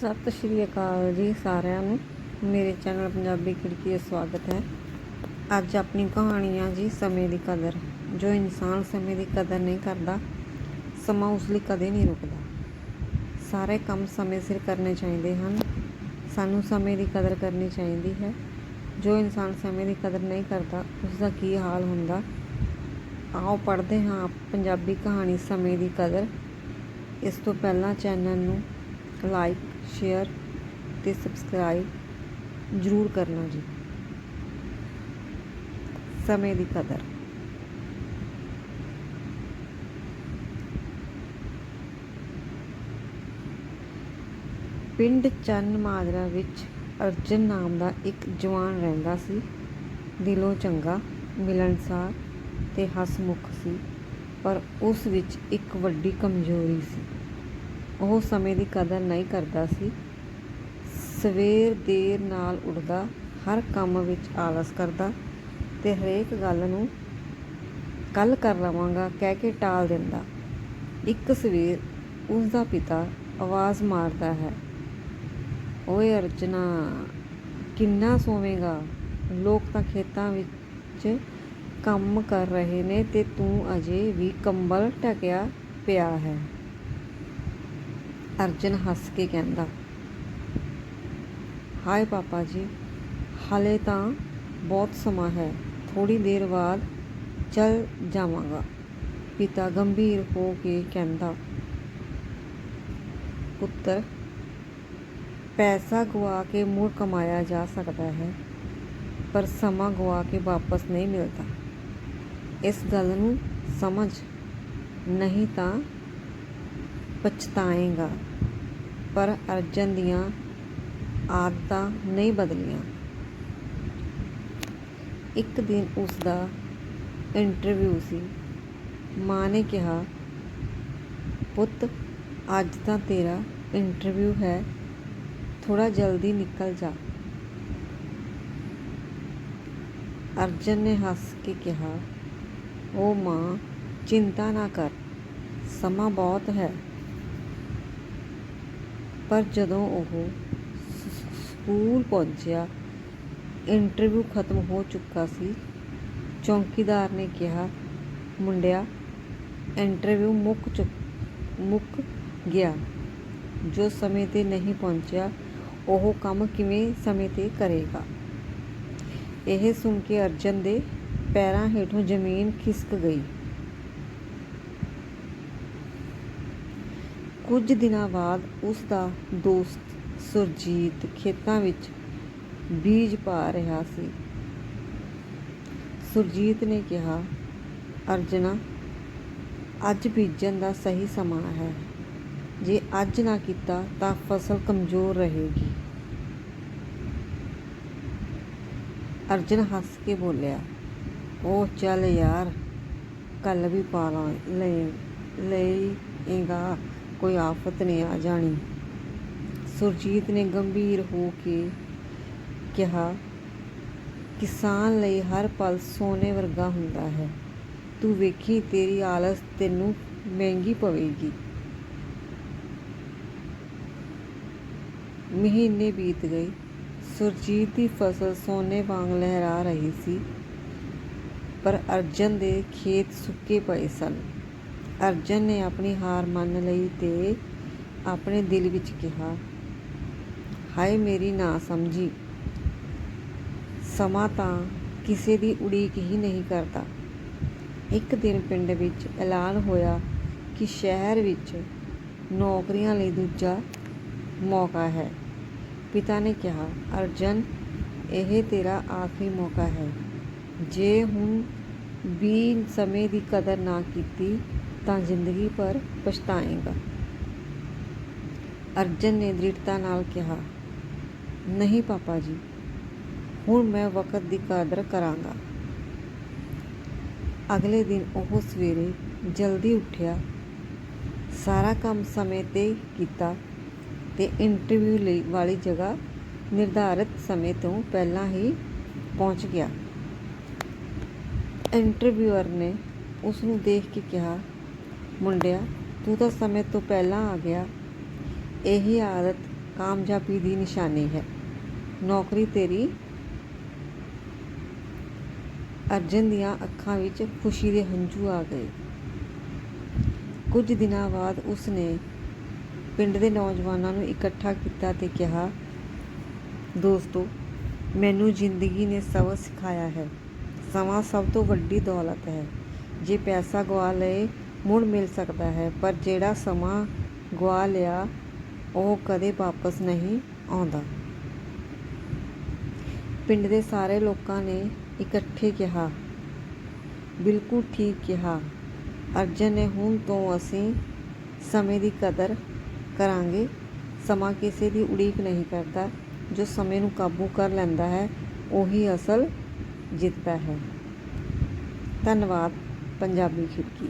ਸਤਿ ਸ਼੍ਰੀ ਅਕਾਲ ਜੀ ਸਾਰਿਆਂ ਨੂੰ। ਮੇਰੇ ਚੈਨਲ ਪੰਜਾਬੀ ਖਿੜਕੀ ਦਾ ਸਵਾਗਤ ਹੈ। ਅੱਜ ਆਪਣੀ ਕਹਾਣੀ ਆ ਜੀ, ਸਮੇਂ ਦੀ ਕਦਰ। ਜੋ ਇਨਸਾਨ ਸਮੇਂ ਦੀ ਕਦਰ ਨਹੀਂ ਕਰਦਾ, ਸਮਾਂ ਉਸ ਲਈ ਕਦੇ ਨਹੀਂ ਰੁਕਦਾ। ਸਾਰੇ ਕੰਮ ਸਮੇਂ ਸਿਰ ਕਰਨੇ ਚਾਹੀਦੇ ਹਨ। ਸਾਨੂੰ ਸਮੇਂ ਦੀ ਕਦਰ ਕਰਨੀ ਚਾਹੀਦੀ ਹੈ। ਜੋ ਇਨਸਾਨ ਸਮੇਂ ਦੀ ਕਦਰ ਨਹੀਂ ਕਰਦਾ ਉਸ ਦਾ ਕੀ ਹਾਲ ਹੁੰਦਾ? ਆਓ ਪੜ੍ਹਦੇ ਹਾਂ ਪੰਜਾਬੀ ਕਹਾਣੀ, ਸਮੇਂ ਦੀ ਕਦਰ। ਇਸ ਤੋਂ ਪਹਿਲਾਂ ਚੈਨਲ ਨੂੰ ਲਾਈਕ ਸ਼ੇਅਰ ਤੇ ਸਬਸਕ੍ਰਾਈਬ ਜ਼ਰੂਰ ਕਰਨਾ ਜੀ। ਸਮੇਂ ਦੀ ਕਦਰ। ਪਿੰਡ ਚੰਨ ਮਾਜਰਾ ਵਿੱਚ ਅਰਜਨ ਨਾਮ ਦਾ ਇੱਕ ਜਵਾਨ ਰਹਿੰਦਾ ਸੀ। ਦਿਲੋਂ ਚੰਗਾ, ਮਿਲਣਸਾਰ ਤੇ ਹਸਮੁਖ ਸੀ, ਪਰ ਉਸ ਵਿੱਚ ਇੱਕ ਵੱਡੀ ਕਮਜ਼ੋਰੀ ਸੀ। ਉਹ ਸਮੇਂ ਦੀ ਕਦਰ ਨਹੀਂ ਕਰਦਾ ਸੀ। ਸਵੇਰ ਦੇਰ ਨਾਲ ਉੱਠਦਾ, ਹਰ ਕੰਮ ਵਿੱਚ ਆਲਸ ਕਰਦਾ ਤੇ ਹਰੇਕ ਗੱਲ ਨੂੰ ਕੱਲ ਕਰ ਲਵਾਂਗਾ, ਕਹਿ ਕੇ ਟਾਲ ਦਿੰਦਾ। ਇੱਕ ਸਵੇਰ ਉਸ ਦਾ ਪਿਤਾ ਆਵਾਜ਼ ਮਾਰਦਾ ਹੈ, ਓਏ ਅਰਜਨਾ ਕਿੰਨਾ ਸੋਵੇਂਗਾ? ਲੋਕ ਤਾਂ ਖੇਤਾਂ ਵਿੱਚ ਕੰਮ ਕਰ ਰਹੇ ਨੇ ਤੇ ਤੂੰ ਅਜੇ ਵੀ ਕੰਬਲ ਢਕਿਆ ਪਿਆ ਹੈ। ਅਰਜਨ ਹੱਸ ਕੇ ਕਹਿੰਦਾ, ਹਾਏ ਪਾਪਾ ਜੀ, ਹਾਲੇ ਤਾਂ ਬਹੁਤ ਸਮਾਂ ਹੈ ਥੋੜੀ ਦੇਰ ਬਾਅਦ ਚਲ ਜਾਵਾਂਗਾ। ਪਿਤਾ ਗੰਭੀਰ ਹੋ ਕੇ ਕਹਿੰਦਾ, ਪੁੱਤਰ, ਪੈਸਾ ਗਵਾ ਕੇ ਮੁੜ ਕਮਾਇਆ ਜਾ ਸਕਦਾ ਹੈ, ਪਰ ਸਮਾਂ ਗਵਾ ਕੇ ਵਾਪਸ ਨਹੀਂ ਮਿਲਦਾ। ਇਸ ਗੱਲ ਨੂੰ ਸਮਝ ਨਹੀਂ ਤਾਂ ਪਛਤਾਏਗਾ। ਪਰ ਅਰਜਨ ਦੀਆਂ ਆਦਤਾਂ ਨਹੀਂ ਬਦਲੀਆਂ। ਇੱਕ ਦਿਨ ਉਸ ਦਾ ਇੰਟਰਵਿਊ ਸੀ। ਮਾਂ ਨੇ ਕਿਹਾ, ਪੁੱਤ, ਅੱਜ ਤਾਂ ਤੇਰਾ ਇੰਟਰਵਿਊ ਹੈ। ਥੋੜਾ ਜਲਦੀ ਨਿਕਲ ਜਾ। ਅਰਜਨ ਨੇ ਹੱਸ ਕੇ ਕਿਹਾ, ਉਹ ਮਾਂ, ਚਿੰਤਾ ਨਾ ਕਰ। ਸਮਾਂ ਬਹੁਤ ਹੈ। ਪਰ ਜਦੋਂ ਉਹ ਸਕੂਲ ਪਹੁੰਚਿਆ ਇੰਟਰਵਿਊ ਖਤਮ ਹੋ ਚੁੱਕਾ ਸੀ, ਚੌਂਕੀਦਾਰ ਨੇ ਕਿਹਾ, ਮੁੰਡਿਆ ਇੰਟਰਵਿਊ ਮੁੱਕ ਚੁੱਕ, ਮੁੱਕ ਗਿਆ। ਜੋ ਸਮੇਂ ਤੇ ਨਹੀਂ ਪਹੁੰਚਿਆ, ਉਹ ਕੰਮ ਕਿਵੇਂ ਸਮੇਂ ਤੇ ਕਰੇਗਾ? ਇਹ ਸੁਣ ਕੇ ਅਰਜਨ ਦੇ ਪੈਰਾਂ ਹੇਠੋਂ ਜ਼ਮੀਨ ਖਿਸਕ ਗਈ। ਕੁਝ ਦਿਨਾਂ ਬਾਅਦ ਉਸ ਦਾ ਦੋਸਤ ਸੁਰਜੀਤ ਖੇਤਾਂ ਵਿੱਚ ਬੀਜ ਪਾ ਰਿਹਾ ਸੀ। ਸੁਰਜੀਤ ਨੇ ਕਿਹਾ, ਅਰਜਨਾ, ਅੱਜ ਬੀਜਣ ਦਾ ਸਹੀ ਸਮਾਂ ਹੈ। ਜੇ ਅੱਜ ਨਾ ਕੀਤਾ ਤਾਂ ਫਸਲ ਕਮਜ਼ੋਰ ਰਹੇਗੀ। ਅਰਜਨ ਹੱਸ ਕੇ ਬੋਲਿਆ, ਉਹ ਚੱਲ ਯਾਰ ਕੱਲ ਵੀ ਪਾ ਲਾਂ, ਲੈ, ਲਏਗਾ। ਕੋਈ ਆਫਤ ਨੇ ਆ ਜਾਣੀ। ਸੁਰਜੀਤ ਨੇ ਗੰਭੀਰ ਹੋ ਕੇ ਕਿਹਾ, ਕਿਸਾਨ ਲਈ ਹਰ ਪਲ ਸੋਨੇ ਵਰਗਾ ਹੁੰਦਾ ਹੈ। ਤੂੰ ਵੇਖੀ, ਤੇਰੀ ਆਲਸ ਤੈਨੂੰ ਮਹਿੰਗੀ ਪਵੇਗੀ। ਮਹੀਨੇ ਬੀਤ ਗਏ। ਸੁਰਜੀਤ ਦੀ ਫਸਲ ਸੋਨੇ ਵਾਂਗ ਲਹਿਰਾ ਰਹੀ ਸੀ, ਪਰ ਅਰਜਨ ਦੇ ਖੇਤ ਸੁੱਕੇ ਪਏ ਸਨ। ਅਰਜਨ ਨੇ ਆਪਣੀ ਹਾਰ ਮੰਨ ਲਈ ਤੇ ਆਪਣੇ ਦਿਲ ਵਿੱਚ ਕਿਹਾ, ਹਾਏ ਮੇਰੀ ਨਾ ਸਮਝੀ। ਸਮਾਂ ਤਾਂ ਕਿਸੇ ਦੀ ਉਡੀਕ ਹੀ ਨਹੀਂ ਕਰਦਾ। ਇੱਕ ਦਿਨ ਪਿੰਡ ਵਿੱਚ ਐਲਾਨ ਹੋਇਆ ਕਿ ਸ਼ਹਿਰ ਵਿੱਚ ਨੌਕਰੀਆਂ ਲਈ ਦੂਜਾ ਮੌਕਾ ਹੈ। ਪਿਤਾ ਨੇ ਕਿਹਾ, ਅਰਜਨ, ਇਹ ਤੇਰਾ ਆਖਰੀ ਮੌਕਾ ਹੈ। ਜੇ ਹੁਣ ਵੀ ਸਮੇਂ ਦੀ ਕਦਰ ਨਾ ਕੀਤੀ ਤਾਂ ਜ਼ਿੰਦਗੀ ਭਰ ਪਛਤਾਏਗਾ। ਅਰਜਨ ਨੇ ਦ੍ਰਿੜਤਾ ਨਾਲ ਕਿਹਾ, ਨਹੀਂ ਪਾਪਾ ਜੀ, ਹੁਣ ਮੈਂ ਵਕਤ ਦੀ ਕਦਰ ਕਰਾਂਗਾ। ਅਗਲੇ ਦਿਨ ਉਹ ਸਵੇਰੇ ਜਲਦੀ ਉੱਠਿਆ, ਸਾਰਾ ਕੰਮ ਸਮੇਂ ਤੇ ਕੀਤਾ ਤੇ ਇੰਟਰਵਿਊ ਲਈ ਵਾਲੀ ਜਗ੍ਹਾ ਨਿਰਧਾਰਤ ਸਮੇਂ ਤੋਂ ਪਹਿਲਾਂ ਹੀ ਪਹੁੰਚ ਗਿਆ। ਇੰਟਰਵਿਊਅਰ ਨੇ ਉਸ ਨੂੰ ਦੇਖ ਕੇ ਕਿਹਾ ਮੁੰਡਿਆ, ਤੂੰ ਤਾਂ ਸਮੇਂ ਤੋਂ ਪਹਿਲਾਂ ਆ ਗਿਆ। ਇਹੀ ਆਦਤ ਕਾਮਯਾਬੀ ਦੀ ਨਿਸ਼ਾਨੀ ਹੈ। ਨੌਕਰੀ ਤੇਰੀ ਅਰਜਨ ਦੀਆਂ ਅੱਖਾਂ ਵਿੱਚ ਖੁਸ਼ੀ ਦੇ ਹੰਝੂ ਆ ਗਏ। ਕੁਝ ਦਿਨਾਂ ਬਾਅਦ ਉਸ ਨੇ ਪਿੰਡ ਦੇ ਨੌਜਵਾਨਾਂ ਨੂੰ ਇਕੱਠਾ ਕੀਤਾ ਤੇ ਕਿਹਾ, ਦੋਸਤੋ, ਮੈਨੂੰ ਜ਼ਿੰਦਗੀ ਨੇ ਸਬਕ ਸਿਖਾਇਆ ਹੈ। ਸਮਾਂ ਸਭ ਤੋਂ ਵੱਡੀ ਦੌਲਤ ਹੈ। ਜੇ ਪੈਸਾ ਗਵਾ ਲਏ ਮੁੜ ਮਿਲ ਸਕਦਾ ਹੈ, ਪਰ ਜਿਹੜਾ ਸਮਾਂ ਗਵਾ ਲਿਆ, ਉਹ ਕਦੇ ਵਾਪਸ ਨਹੀਂ ਆਉਂਦਾ। ਪਿੰਡ ਦੇ ਸਾਰੇ ਲੋਕਾਂ ਨੇ ਇਕੱਠੇ ਕਿਹਾ, ਬਿਲਕੁਲ ਠੀਕ ਕਿਹਾ, ਅਰਜਨ ਨੇ ਹੁਣ ਤੋਂ ਅਸੀਂ ਸਮੇਂ ਦੀ ਕਦਰ ਕਰਾਂਗੇ। ਸਮਾਂ ਕਿਸੇ ਦੀ ਉਡੀਕ ਨਹੀਂ ਕਰਦਾ, ਜੋ ਸਮੇਂ ਨੂੰ ਕਾਬੂ ਕਰ ਲੈਂਦਾ ਹੈ, ਉਹੀ ਅਸਲ ਜਿੱਤਦਾ ਹੈ। ਧੰਨਵਾਦ, ਪੰਜਾਬੀ ਖਿੜਕੀ।